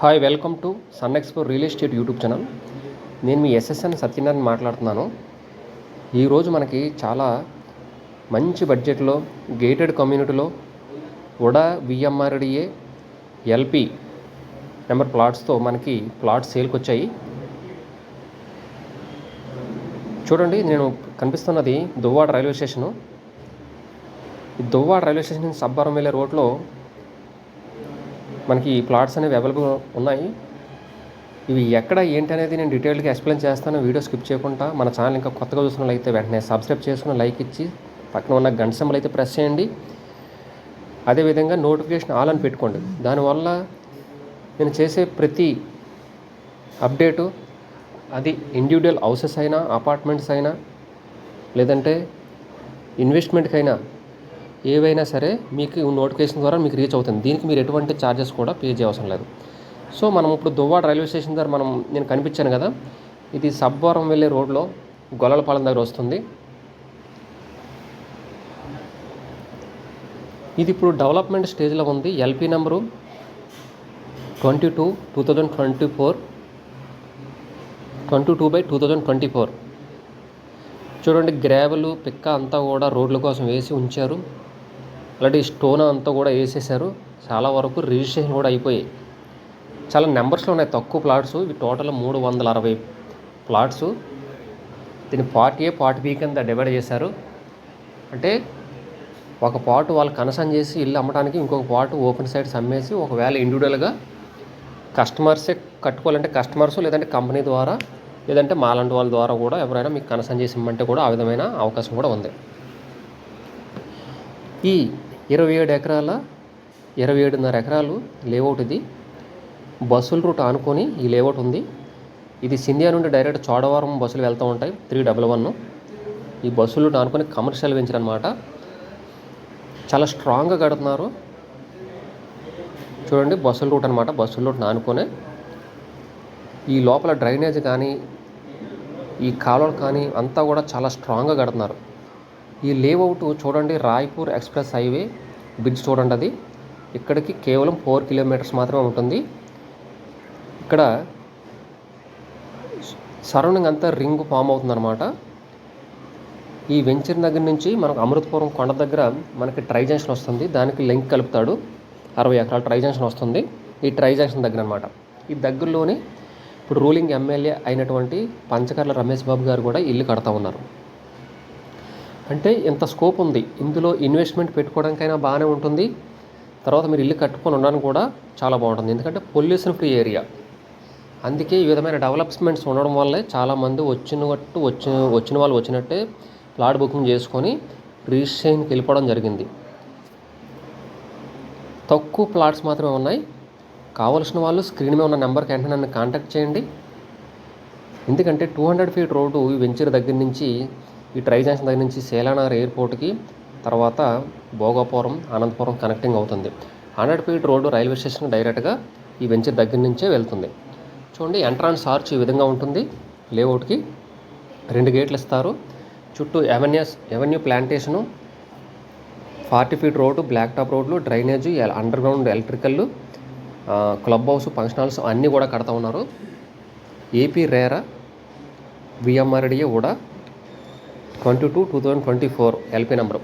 Hi welcome to sun export real estate YouTube channel నేను మీ SSN Satyanarayana మాట్లాడుతున్నాను. ఈరోజు మనకి చాలా మంచి బడ్జెట్లో గేటెడ్ కమ్యూనిటీలో ఉడా విఎంఆర్డిఏ ఎల్పి నెంబర్ ప్లాట్స్తో మనకి ప్లాట్స్ సేల్కి వచ్చాయి చూడండి నేను కనిపిస్తున్నది Duvvada railway station. Duvvada railway station నుంచి సబ్బారం వెళ్ళే రోడ్లో మనకి ఈ ప్లాట్స్ అనేవి అవైలబుల్ ఉన్నాయి. ఇవి ఎక్కడ ఏంటి అనేది నేను డీటెయిల్గా ఎక్స్ప్లెయిన్ చేస్తాను. వీడియో స్కిప్ చేయకుండా మన ఛానల్ ఇంకా కొత్తగా చూసిన అయితే వెంటనే సబ్స్క్రైబ్ చేసుకుని లైక్ ఇచ్చి పక్కన ఉన్న గంట సింబల్ అయితే ప్రెస్ చేయండి. అదేవిధంగా నోటిఫికేషన్ ఆల్ అని పెట్టుకోండి. దానివల్ల నేను చేసే ప్రతి అప్డేటు అది ఇండివిజువల్ హౌసెస్ అయినా అపార్ట్మెంట్స్ అయినా లేదంటే ఇన్వెస్ట్మెంట్కి అయినా ఏవైనా సరే మీకు నోటిఫికేషన్ ద్వారా మీకు రీచ్ అవుతుంది. దీనికి మీరు ఎటువంటి ఛార్జెస్ కూడా పే చేయవసరం లేదు. సో మనం ఇప్పుడు దువ్వాడ రైల్వే స్టేషన్ దగ్గర మనం నేను కనిపించాను కదా ఇది సబ్వరం వెళ్ళే రోడ్లో గొల్లలపాలెం దగ్గర వస్తుంది. ఇది ఇప్పుడు డెవలప్మెంట్ స్టేజ్లో ఉంది. LP number twenty two two thousand twenty four twenty two by two thousand twenty four. చూడండి గ్రావెలు పిక్క అంతా కూడా రోడ్ల కోసం వేసి ఉంచారు. అలాంటి స్టోన్ అంతా కూడా వేసేసారు. చాలా వరకు రిజిస్ట్రేషన్ కూడా అయిపోయాయి. చాలా నెంబర్స్లో ఉన్నాయి తక్కువ ప్లాట్స్. ఇవి టోటల్ మూడు వందల అరవై ప్లాట్స్. దీన్ని పార్ట్ ఏ పార్ట్ బి కింద డివైడ్ చేశారు. అంటే ఒక పార్ట్ వాళ్ళు కన్సర్న్ చేసి ఇల్లు అమ్మడానికి ఇంకొక పార్ట్ ఓపెన్ సైడ్స్ అమ్మేసి ఒకవేళ ఇండివిజువల్గా కస్టమర్సే కట్టుకోవాలంటే కస్టమర్స్ లేదంటే కంపెనీ ద్వారా లేదంటే మాలాంటి వాళ్ళ ద్వారా కూడా ఎవరైనా మీకు కన్సర్న్ చేసి ఇమ్మంటే కూడా ఆ విధమైన అవకాశం కూడా ఉంది. ఈ ఇరవై ఏడు ఎకరాల ఇరవై ఏడున్నర ఎకరాలు లేఅవుట్ ఇది. బస్సుల రూట్ ఆనుకొని ఈ లేఅవుట్ ఉంది. ఇది సింధియా నుండి డైరెక్ట్ చోడవరం బస్సులు వెళ్తూ ఉంటాయి త్రీ డబల్ వన్. ఈ బస్సుల రూట్ ఆనుకొని కమర్షియల్ వెంచర్ అనమాట చాలా స్ట్రాంగ్గా కడుతున్నారు. చూడండి బస్సుల రూట్ అనమాట బస్సుల రూట్ ఆనుకొని ఈ లోపల డ్రైనేజ్ కానీ ఈ కాలువలు కానీ అంతా కూడా చాలా స్ట్రాంగ్గా కడుతున్నారు. ఈ లేఅవుట్ చూడండి రాయ్పూర్ ఎక్స్ప్రెస్ హైవే బ్రిడ్జ్ చూడండి అది. ఇక్కడికి కేవలం ఫోర్ కిలోమీటర్స్ మాత్రమే ఉంటుంది. ఇక్కడ సరౌండింగ్ అంతా రింగ్ ఫామ్ అవుతుందన్నమాట. ఈ వెంచర్ దగ్గర నుంచి మనకు అమృతపురం కొండ దగ్గర మనకి ట్రై జంక్షన్ వస్తుంది. దానికి లింక్ కలుపుతాడు. అరవై ఎకరాల ట్రై జంక్షన్ వస్తుంది. ఈ ట్రై జంక్షన్ దగ్గర అనమాట ఈ దగ్గరలోనే ఇప్పుడు రూలింగ్ ఎమ్మెల్యే అయినటువంటి పంచకర్ల రమేష్ బాబు గారు కూడా ఇల్లు కడతా ఉన్నారు. అంటే ఇంత స్కోప్ ఉంది. ఇందులో ఇన్వెస్ట్మెంట్ పెట్టుకోవడానికైనా బాగానే ఉంటుంది. తర్వాత మీరు ఇల్లు కట్టుకొని ఉండడానికి కూడా చాలా బాగుంటుంది. ఎందుకంటే పొల్యూషన్ ఫ్రీ ఏరియా అందుకే ఈ విధమైన డెవలప్మెంట్స్ ఉండడం వల్లే చాలామంది వచ్చినట్టు వచ్చిన వచ్చిన వాళ్ళు వచ్చినట్టే ప్లాట్ బుకింగ్ చేసుకొని రిజిస్ట్రేషన్కి వెళ్ళిపోవడం జరిగింది. తక్కువ ప్లాట్స్ మాత్రమే ఉన్నాయి. కావలసిన వాళ్ళు స్క్రీన్ మీద ఉన్న నెంబర్కి వెంటనే నన్ను కాంటాక్ట్ చేయండి. ఎందుకంటే two hundred feet road venture దగ్గర నుంచి ఈ ట్రై జంక్షన్ దగ్గర నుంచి సేలానగర్ ఎయిర్పోర్ట్కి తర్వాత భోగాపురం అనంతపురం కనెక్టింగ్ అవుతుంది. Hundred feet road railway station డైరెక్ట్గా ఈ వెంచర్ దగ్గర నుంచే వెళ్తుంది. చూడండి ఎంట్రాన్స్ ఆర్చ్ ఈ విధంగా ఉంటుంది. లేఅవుట్కి రెండు గేట్లు ఇస్తారు. చుట్టూ avenues avenue plantation forty feet road black top రోడ్లు drainage underground electrical club house function halls అన్నీ కూడా కడతా ఉన్నారు. ఏపీ రేరా విఎంఆర్డిఏ కూడా twenty two two thousand twenty four LP number.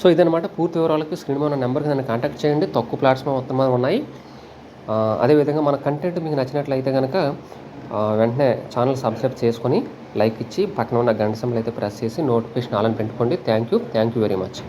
So ఇదనమాట పూర్తి వివరాలకు స్క్రీన్ మీద ఉన్న నెంబర్కి నన్ను కాంటాక్ట్ చేయండి. తక్కువ ప్లాట్స్ మొత్తం మీద ఉన్నాయి. అదేవిధంగా మన కంటెంట్ మీకు నచ్చినట్లయితే కనుక వెంటనే ఛానల్ సబ్స్క్రైబ్ చేసుకొని లైక్ ఇచ్చి పక్కన ఉన్న గంట సింబల్ అయితే ప్రెస్ చేసి నోటిఫికేషన్ ఆల్ పెట్టుకోండి. Thank you thank you very much